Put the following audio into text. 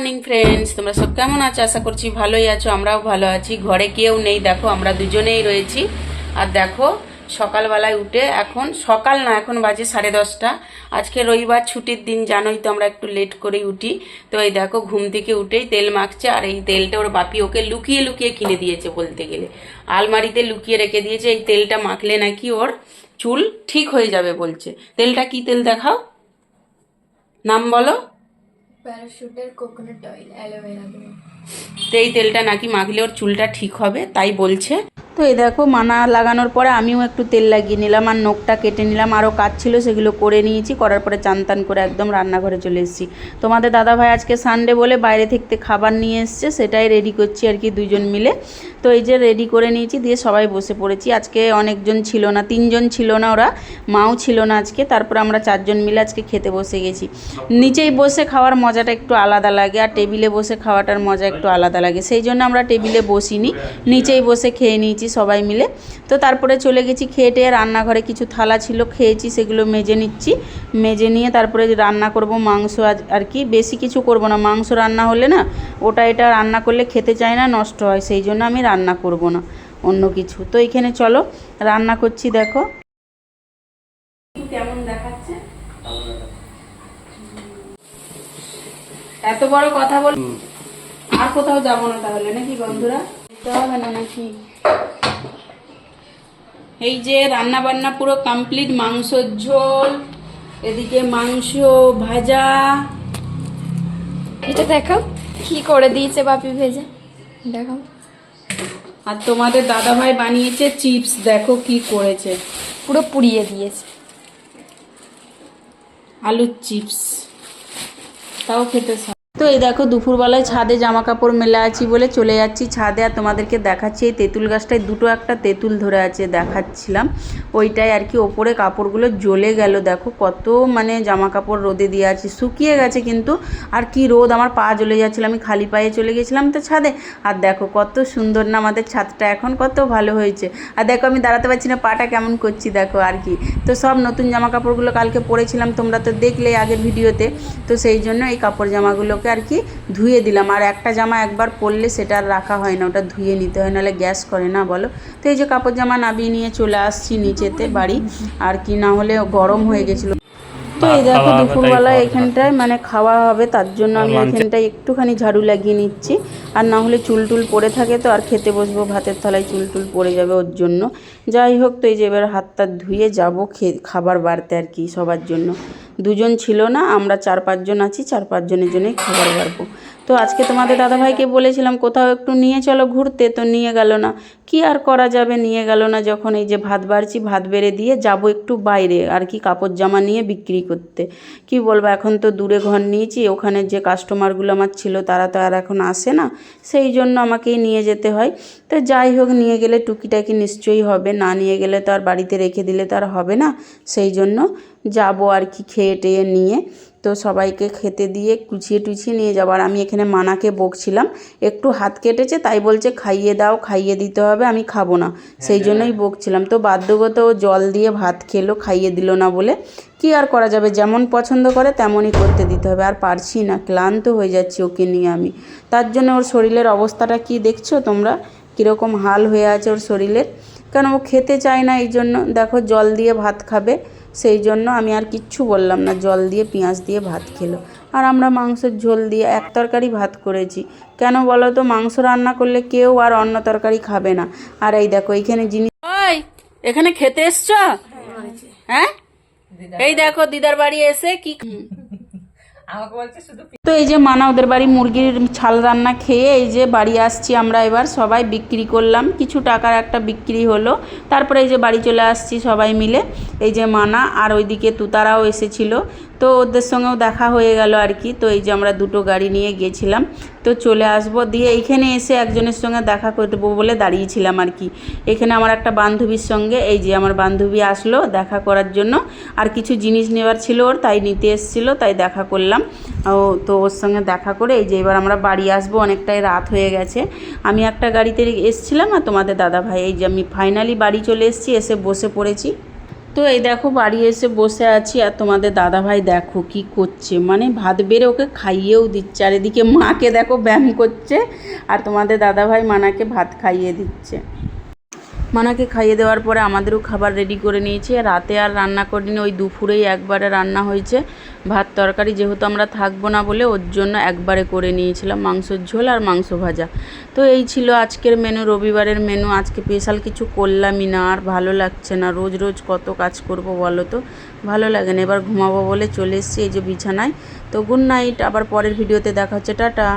Morning friends তোমরা সব কেমন আছো? আশা করছি ভালোই আছো, আমরাও ভালো আছি। ঘরে কেউ নেই, দেখো, আমরা দুজনেই রয়েছি। আর দেখো, সকালবেলায় উঠে এখন, সকাল না, এখন বাজে সাড়ে দশটা। আজকে রবিবার, ছুটির দিন, জানোই তো আমরা একটু লেট করেই উঠি। তো এই দেখো, ঘুম থেকে উঠেই তেল মাখছে, আর এই তেলটা ওর বাপি ওকে লুকিয়ে লুকিয়ে কিনে দিয়েছে বলতে গেলে। আলমারিতে লুকিয়ে রেখে দিয়েছে, এই তেলটা মাখলে নাকি ওর চুল ঠিক হয়ে যাবে বলছে। তেলটা কি তেল দেখাও? নাম বলো। প্যারাশুটের কোকোনাট অয়েল, অ্যালোভেরা তো এই তেলটা নাকি মাখলে ওর চুলটা ঠিক হবে, তাই বলছে। তো এই দেখো মানা লাগানোর পরে আমিও একটু তেল লাগিয়ে নিলাম আর নখটা কেটে নিলাম। আরও কাজ ছিল, সেগুলো করে নিয়েছি। করার পরে চান টান করে একদম রান্নাঘরে চলে এসেছি। তোমাদের দাদাভাই আজকে সানডে বলে বাইরে থেকে খাবার নিয়ে এসছে, সেটাই রেডি করছি আর কি দুজন মিলে। তো এই যে রেডি করে নিয়েছি, দিয়ে সবাই বসে পড়েছি। আজকে অনেকজন ছিল না, তিনজন ছিল না ওরা, মাও ছিল না আজকে। তারপর আমরা চারজন মিলে আজকে খেতে বসে গেছি। নিচেই বসে খাওয়ার মজাটা একটু আলাদা লাগে, আর টেবিলে বসে খাওয়াটার মজা একটু আলাদা লাগে। সেই জন্য আমরা টেবিলে বসিনি, নিচেই বসে খেয়ে নিয়েছি। সবাই মিলে। তো তারপরে চলে গেছি খেয়ে টেয়ে রান্নাঘরে কিছু থালা ছিল খেয়েছি সেগুলো মেজে নিচ্ছি। মেজে নিয়ে তারপরে রান্না করব মাংস আজ আর কি বেশি কিছু করব না। মাংস রান্না হলে না ওটা এটা রান্না করলে খেতে চায় না নষ্ট হয় সেই জন্য আমি রান্না করব না অন্য কিছু। তো এখানে চলো রান্না করছি দেখো। কেমন দেখাচ্ছে? এত বড় কথা বল আর কোথাও যাব না তাহলে নাকি বন্ধুরা? যেতে হবে না নাকি? এই যে রান্না বান্না পুরো কমপ্লিট মাংসর ঝোল এদিকে মাংস ভাজা। এটা দেখাও কি করে দিয়েছে বাপি ভেজে। দেখাও আর তোমাদের দাদা ভাই বানিয়েছে চিপস দেখো কি করেছে। পুরো পুড়িয়ে দিয়েছে। আলুর চিপস। তাও খেতে। তো এই দেখো দুপুরবেলায় ছাদে জামা কাপড় মেলে আছি বলে চলে যাচ্ছি ছাদে, আর তোমাদেরকে দেখাচ্ছি এই তেঁতুল গাছটায় দুটো একটা তেঁতুল ধরে আছে দেখাচ্ছিলাম। ওইটাই আর কি ওপরে কাপড়গুলো জ্বলে গেল, দেখো কত মানে জামা কাপড় রোদে দিয়ে আছে, শুকিয়ে গেছে কিন্তু আর কি রোদ, আমার পা জ্বলে যাচ্ছিল, আমি খালি পায়ে চলে গেছিলাম তো ছাদে। আর দেখো কত সুন্দর না আমাদের ছাদটা এখন কত ভালো হয়েছে। আর দেখো আমি দাঁড়াতে পারছি না, পাটা কেমন করছি দেখো আর কি। তো সব নতুন জামা কাপড়গুলো কালকে পরেছিলাম, তোমরা তো দেখলে আগের ভিডিওতে। তো সেই জন্য এই কাপড় জামাগুলোকে আর কি ধুয়ে দিলাম। আর একটা জামা একবার পরলে সেটা আর রাখা হয় না ওটা ধুয়ে নিতে হয় নাহলে গ্যাস করে না বলো? তো এই যে কাপড় জামা নাবিয়ে নিয়ে চলে আসছি নিচেতে বাড়ি আর কি না হলে গরম হয়ে গেছিল। তো এই দেখো দুপুরবেলা এখানটায় মানে খাওয়া হবে তার জন্য আমি এখানটায় একটুখানি ঝাড়ু লাগিয়ে নিচ্ছি। আর না হলে চুল টুল পড়ে থাকে তো আর খেতে বসবো ভাতের থালায় চুল টুল পড়ে যাবে ওর জন্য। যাই হোক তো এই যে এবার হাত ধুয়ে যাব খে- খাবার বাড়তে আর কি সবার জন্য। দুজন ছিল না আমরা চার পাঁচজন আছি চার পাঁচজনের জন্যই খাবার বাড়বো। তো আজকে তোমাদের দাদাভাইকে বলেছিলাম, কোথাও একটু নিয়ে চলো ঘুরতে। তো নিয়ে গেল না। কি আর করা যাবে? নিয়ে গেল না যখন এই যে ভাত বাড়ছি, ভাত বেড়ে দিয়ে যাব একটু বাইরে। আর কি কাপড় জামা নিয়ে বিক্রি করতে। কি বলব, এখন তো দূরে ঘর নিয়েছি, ওখানে যে কাস্টমারগুলো আমার ছিল তারা তো আর এখন আসে না। সেই জন্য আমাকেই নিয়ে যেতে হয়। তো যাই হোক, নিয়ে গেলে টুকিটাকি নিশ্চয়ই হবে। না নিয়ে গেলে তো আর বাড়িতে রেখে দিলে তো আর হবে না। সেই জন্য যাব আর কি খেয়ে টেয়ে নিয়ে। তো সবাইকে খেতে দিয়ে কুচিয়ে টুচিয়ে নিয়ে যাব। আর আমি এখানে মানাকে বকছিলাম। একটু হাত কেটেছে তাই বলছে খাইয়ে দাও খাইয়ে দিতে হবে আমি খাব না। সেই জন্যই বকছিলাম। তো বাধ্যগত ও জল দিয়ে ভাত খেলো খাইয়ে দিল না বলে। কি আর করা যাবে? যেমন পছন্দ করে তেমনই করতে দিতে হবে। আর পারছি না ক্লান্ত হয়ে যাচ্ছি ওকে নিয়ে আমি। তার জন্য ওর শরীরের অবস্থাটা কি দেখছ তোমরা? কীরকম হাল হয়ে আছে ওর শরীরের? কেন ও খেতে চায় না এই জন্য? দেখো জল দিয়ে ভাত খাবে। সেই জন্য আমি আর কিচ্ছু বললাম না। জল দিয়ে পেঁয়াজ দিয়ে ভাত খেলো। আর আমরা মাংসের ঝোল দিয়ে এক তরকারি ভাত করেছি। কেন বলো তো মাংস রান্না করলে কেউ আর অন্য তরকারি খাবে না। আর এই দেখো এইখানে জিনিস ওই এখানে খেতে এসছো? হ্যাঁ? এই দেখো দিদার বাড়ি এসে কি তো এই যে মানা, ওদের বাড়ি মুরগির ছাল রান্না খেয়ে এই যে বাড়ি আসছি আমরা এবার, সবাই বিক্রি করলাম, কিছু টাকার একটা বিক্রি হলো। তারপরে এই যে বাড়ি চলে আসছি সবাই মিলে, এই যে মানা আর ওইদিকে তুতারাও এসেছিল। তো ওদের সঙ্গেও দেখা হয়ে গেল আর কি। তো এই যে আমরা দুটো গাড়ি নিয়ে গেছিলাম। তো চলে আসব। দিয়ে এইখানে এসে একজনের সঙ্গে দেখা করব বলে দাঁড়িয়েছিলাম আর কি। এখানে আমার একটা বান্ধবীর সঙ্গে, এই যে আমার বান্ধবী আসলো দেখা করার জন্য। আর কিছু জিনিস নেওয়ার ছিল ওর, তাই নিতে এসেছিল, তাই দেখা করলাম। ও তো ওর সঙ্গে দেখা করে এই যে এবার আমরা বাড়ি আসব। অনেকটাই রাত হয়ে গেছে। আমি একটা গাড়িতে এসেছিলাম আর তোমাদের দাদা ভাই এই যে আমি ফাইনালি বাড়ি চলে এসেছি, এসে বসে পড়েছি। তো এই দেখো বাড়ি এসে বসে আছি আর তোমাদের দাদাভাই দেখো কি করছে। মানে ভাত বেড়ে ওকে খাইয়েও দিচ্ছে। আর এদিকে মাকে দেখো ব্যায়াম করছে আর তোমাদের দাদাভাই মানাকে ভাত খাইয়ে দিচ্ছে। মানাকে খাইয়ে দেওয়ার পরে আমাদেরও খাবার রেডি করে নিয়েছি। রাতে আর রান্না করিনি, ওই দুপুরেই একবারে রান্না হয়েছে। ভাত তরকারি যেহেতু আমরা থাকব না বলে ওর জন্য একবারে করে নিয়েছিলাম মাংসর ঝোল আর মাংস ভাজা। তো এই ছিল আজকের মেনু রবিবারের মেনু আজকে স্পেশাল কিছু করলামই না, আর ভালো লাগছে না। রোজ রোজ কত কাজ করব বলো তো? ভালো লাগে না। এবার ঘুমাবো বলে চলে এসেছি এই যে বিছানায়। তো গুড নাইট আবার পরের ভিডিওতে দেখা হচ্ছে। টাটা।